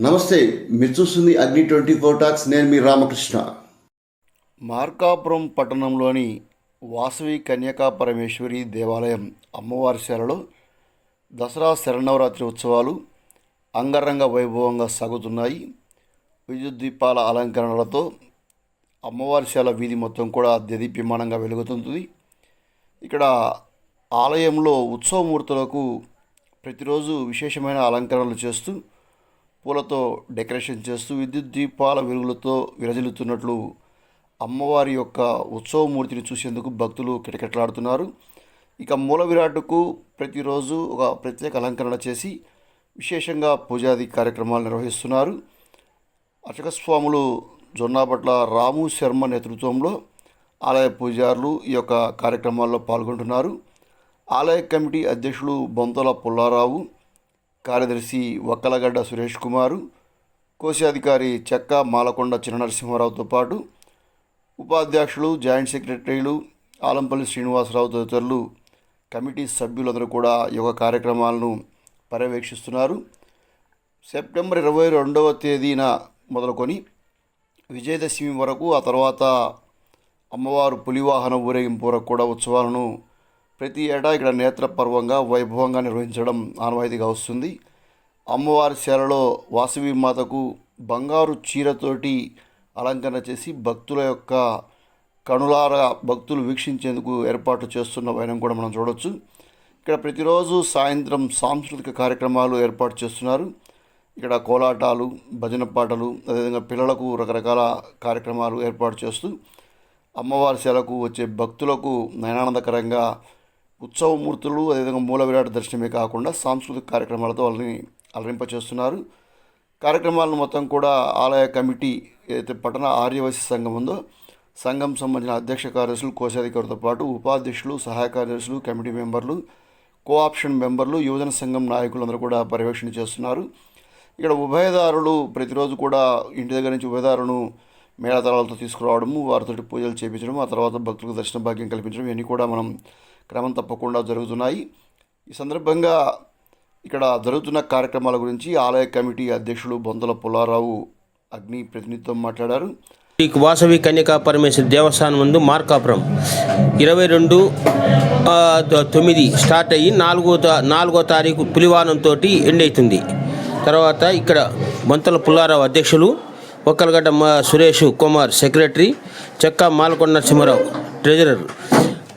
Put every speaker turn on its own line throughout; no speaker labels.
నమస్తే మీరు చూస్తుంది అగ్ని ట్వంటీ ఫోర్ టాక్స్ నేను మీ రామకృష్ణ. మార్కాపురం పట్టణంలోని వాసవి కన్యకా పరమేశ్వరి దేవాలయం అమ్మవారి శాలలో దసరా శరణవరాత్రి ఉత్సవాలు అంగరంగ వైభవంగా సాగుతున్నాయి. విద్యుత్ దీపాల అలంకరణలతో అమ్మవారి శాల వీధి మొత్తం కూడా దదీప్యమానంగా వెలుగుతుంది. ఇక్కడ ఆలయంలో ఉత్సవమూర్తులకు ప్రతిరోజు విశేషమైన అలంకరణలు చేస్తూ పూలతో డెకరేషన్ చేస్తూ విద్యుత్ దీపాల వెలుగులతో విరజిల్లుతున్నట్లు అమ్మవారి యొక్క ఉత్సవమూర్తిని చూసేందుకు భక్తులు కిటకిటలాడుతున్నారు. ఇక మూల విరాట్కు ప్రతిరోజు ఒక ప్రత్యేక అలంకరణ చేసి విశేషంగా పూజాది కార్యక్రమాలు నిర్వహిస్తున్నారు. అర్చకస్వాములు జొన్నాపట్ల రాము శర్మ నేతృత్వంలో ఆలయ పూజారులు ఈ యొక్క కార్యక్రమాల్లో పాల్గొంటున్నారు. ఆలయ కమిటీ అధ్యక్షులు బొంతల పుల్లారావు కార్యదర్శి వక్కలగడ్డ సురేష్ కుమారు కోశాధికారి చెక్క మాలకొండ చిన్ననరసింహారావుతో పాటు ఉపాధ్యక్షులు జాయింట్ సెక్రటరీలు ఆలంపల్లి శ్రీనివాసరావు తదితరులు కమిటీ సభ్యులందరూ కూడా యోగ కార్యక్రమాలను పర్యవేక్షిస్తున్నారు. సెప్టెంబర్ ఇరవై రెండవ తేదీన మొదలుకొని విజయదశమి వరకు ఆ తర్వాత అమ్మవారు పులివాహన ఊరేగింపు వరకు కూడా ఉత్సవాలను ప్రతి ఏటా ఇక్కడ నేత్రపర్వంగా వైభవంగా నిర్వహించడం ఆనవాయితీగా వస్తుంది. అమ్మవారి శాలలో వాసవి మాతకు బంగారు చీరతోటి అలంకరణ చేసి భక్తుల యొక్క కనులార భక్తులు వీక్షించేందుకు ఏర్పాటు చేస్తున్న వైనం కూడా మనం చూడవచ్చు ఇక్కడ ప్రతిరోజు సాయంత్రం సాంస్కృతిక కార్యక్రమాలు ఏర్పాటు చేస్తున్నారు. ఇక్కడ కోలాటాలు భజన పాటలు అదేవిధంగా పిల్లలకు రకరకాల కార్యక్రమాలు ఏర్పాటు చేస్తూ అమ్మవారి శాలకు వచ్చే భక్తులకు నయనానందకరంగా ఉత్సవమూర్తులు అదేవిధంగా మూల విరాట దర్శనమే కాకుండా సాంస్కృతిక కార్యక్రమాలతో వాళ్ళని అలరింపచేస్తున్నారు. కార్యక్రమాలను మొత్తం కూడా ఆలయ కమిటీ ఏదైతే పట్టణ ఆర్యవైశ్య సంఘం ఉందో సంఘం సంబంధించిన అధ్యక్ష కార్యదర్శులు కోశాధికారులతో పాటు ఉపాధ్యక్షులు సహాయ కార్యదర్శులు కమిటీ మెంబర్లు కోఆప్షన్ మెంబర్లు యువజన సంఘం నాయకులందరూ కూడా పర్యవేక్షణ చేస్తున్నారు. ఇక్కడ ఉభయదారులు ప్రతిరోజు కూడా ఇంటి దగ్గర నుంచి ఉభయదారులను మేళతాళాలతో తీసుకురావడము వారితో పూజలు చేయించడం ఆ తర్వాత భక్తులకు దర్శన భాగ్యం కల్పించడం ఇవన్నీ కూడా మనం క్రమం తప్పకుండా జరుగుతున్నాయి. ఈ సందర్భంగా ఇక్కడ జరుగుతున్న కార్యక్రమాల గురించి ఆలయ కమిటీ అధ్యక్షులు బొందల పుల్లారావు అగ్ని ప్రతినిధితో మాట్లాడారు.
ఈ వాసవి కన్యకా పరమేశ్వరి దేవస్థానం ముందు మార్కాపురం ఇరవై రెండు తొమ్మిది స్టార్ట్ అయ్యి నాలుగో నాలుగో తారీఖు పులివానంతో ఎండ్ అవుతుంది తర్వాత ఇక్కడ బొంతల పుల్లారావు అధ్యక్షులు ఒక్కలగడ్డ మా సురేష్ కుమార్ సెక్రటరీ చెక్క మాలకొండ నరసింహరావు ట్రెజరర్.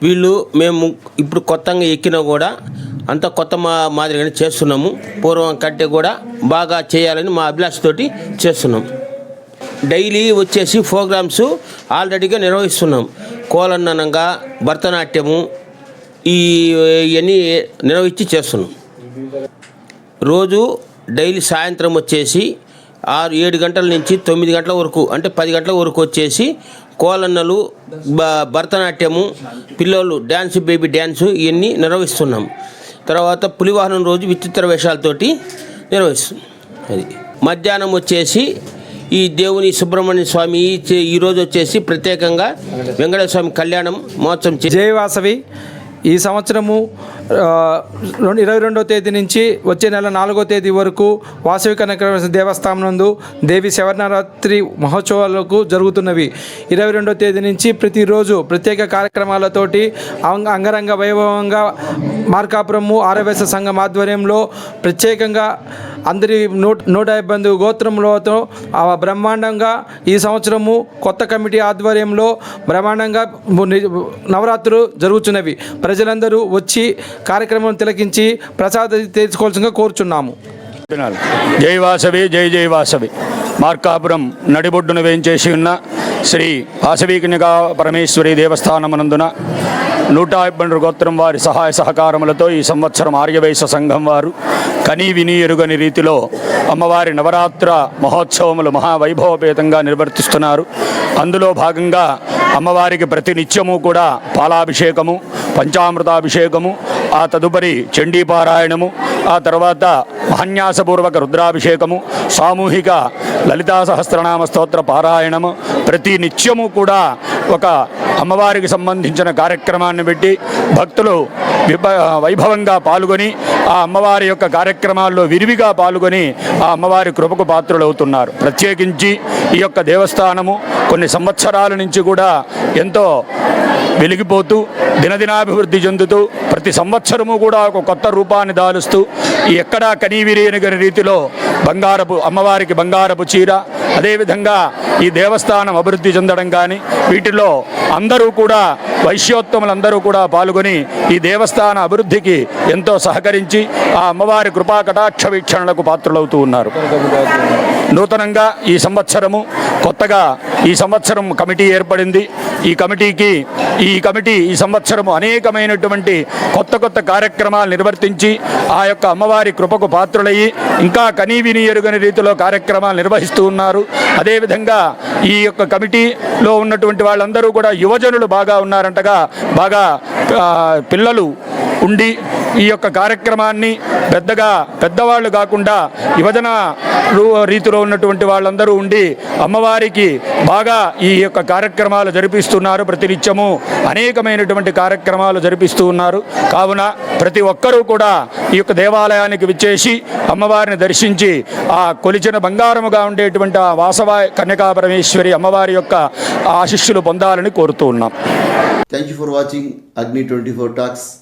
వీళ్ళు మేము ఇప్పుడు కొత్తగా ఎక్కినా కూడా అంత కొత్త మా మాదిరిగానే చేస్తున్నాము. పూర్వం కంటే కూడా బాగా చేయాలని మా అభిలాషతోటి చేస్తున్నాం. డైలీ వచ్చేసి ప్రోగ్రామ్స్ ఆల్రెడీగా నిర్వహిస్తున్నాం. కోలన్ననంగా భరతనాట్యము ఈ ఇవన్నీ నిర్వహించి చేస్తున్నాం. రోజు డైలీ సాయంత్రం వచ్చేసి ఆరు ఏడు గంటల నుంచి తొమ్మిది గంటల వరకు అంటే పది గంటల వరకు వచ్చేసి కోలన్నలు భరతనాట్యము పిల్లలు డ్యాన్స్ బేబీ డ్యాన్సు ఇవన్నీ నిర్వహిస్తున్నాం. తర్వాత పులివాహనం రోజు విచిత్ర వేషాలతోటి నిర్వహిస్తుంది. అది మధ్యాహ్నం వచ్చేసి ఈ దేవుని సుబ్రహ్మణ్య స్వామి ఈ ఈరోజు వచ్చేసి ప్రత్యేకంగా వెంకటేశ్వర స్వామి కళ్యాణం మహోత్సవం
జయవాసవి ఈ సంవత్సరము రెండు ఇరవై రెండవ తేదీ నుంచి వచ్చే నెల నాలుగో తేదీ వరకు వాసవి కనక దేవస్థానం నందు దేవి శవనరాత్రి మహోత్సవాలకు జరుగుతున్నవి. ఇరవై రెండవ తేదీ నుంచి ప్రతిరోజు ప్రత్యేక కార్యక్రమాలతోటి అంగ- అంగరంగ వైభవంగా మార్కాపురము ఆర్యవేశ సంఘం ఆధ్వర్యంలో ప్రత్యేకంగా అందరి నూట నూట యాభై మంది గోత్రములతో ఆ బ్రహ్మాండంగా ఈ సంవత్సరము కొత్త కమిటీ ఆధ్వర్యంలో బ్రహ్మాండంగా నవరాత్రులు జరుగుతున్నవి ప్రజలందరూ వచ్చి కార్యక్రమం తిలకించి ప్రసాద తీసుకోవాల్సిందిగా కోరుచున్నాము.
జై వాసవి జై జై వాసవి. మార్కాపురం నడిబొడ్డున వేయించేసి ఉన్న శ్రీ వాసవీకన్యకా పరమేశ్వరి దేవస్థానమునందున నూట ఇబ్బంది గోత్రం వారి సహాయ సహకారములతో ఈ సంవత్సరం ఆర్యవైశ్య సంఘం వారు కనీ విని ఎరుగని రీతిలో అమ్మవారి నవరాత్ర మహోత్సవములు మహావైభవపేతంగా నిర్వర్తిస్తున్నారు. అందులో భాగంగా అమ్మవారికి ప్రతి నిత్యము కూడా పాలాభిషేకము పంచామృతాభిషేకము ఆ తదుపరి చండీపారాయణము ఆ తర్వాత మహన్యాసపూర్వక రుద్రాభిషేకము సామూహిక లలితా సహస్రనామ స్తోత్ర పారాయణము ప్రతి నిత్యము కూడా ఒక అమ్మవారికి సంబంధించిన కార్యక్రమాన్ని పెట్టి భక్తులు విభ వైభవంగా పాల్గొని ఆ అమ్మవారి యొక్క కార్యక్రమాల్లో విరివిగా పాల్గొని ఆ అమ్మవారి కృపకు పాత్రులవుతున్నారు. ప్రత్యేకించి ఈ యొక్క దేవస్థానము కొన్ని సంవత్సరాల నుంచి కూడా ఎంతో వెలిగిపోతూ దినదినాభివృద్ధి చెందుతూ ప్రతి సంవత్సరము కూడా ఒక కొత్త రూపాన్ని దాలుస్తూ ఈ ఎక్కడా కనీవిరియనిగని రీతిలో బంగారపు అమ్మవారికి బంగారపు చీర అదేవిధంగా ఈ దేవస్థానం అభివృద్ధి చెందడం కానీ వీటిలో అందరూ కూడా వైశ్యోత్తములందరూ కూడా పాల్గొని ఈ దేవస్థాన అభివృద్ధికి ఎంతో సహకరించి ఆ అమ్మవారి కృపా కటాక్ష వీక్షణలకు పాత్రులవుతూ ఉన్నారు. నూతనంగా ఈ సంవత్సరము కొత్తగా ఈ సంవత్సరం కమిటీ ఏర్పడింది. ఈ కమిటీకి ఈ కమిటీ ఈ సంవత్సరము అనేకమైనటువంటి కొత్త కొత్త కార్యక్రమాలు నిర్వర్తించి ఆ యొక్క అమ్మవారి కృపకు పాత్రులయ్యి ఇంకా కనీవిని ఎరుగని రీతిలో కార్యక్రమాలు నిర్వహిస్తూ ఉన్నారు. అదేవిధంగా ఈ యొక్క కమిటీలో ఉన్నటువంటి వాళ్ళందరూ కూడా యువజనులు బాగా ఉన్నారు. ఉన్నారంటగా బాగా పిల్లలు ఉండి ఈ యొక్క కార్యక్రమాన్ని పెద్దగా పెద్దవాళ్ళు కాకుండా యువజన రూ- రీతిలో ఉన్నటువంటి వాళ్ళందరూ ఉండి అమ్మవారికి బాగా ఈ యొక్క కార్యక్రమాలు జరిపిస్తున్నారు ప్రతినిత్యము. అనేకమైనటువంటి కార్యక్రమాలు జరిపిస్తూ ఉన్నారు. కావున ప్రతి ఒక్కరూ కూడా ఈ యొక్క దేవాలయానికి విచ్చేసి అమ్మవారిని దర్శించి ఆ కొలిచిన బంగారముగా ఉండేటువంటి ఆ వాసవ కన్యకా పరమేశ్వరి అమ్మవారి యొక్క ఆశిష్యులు పొందాలని కోరుతూ ఉన్నాం.
Thank you for watching Agni twenty four talks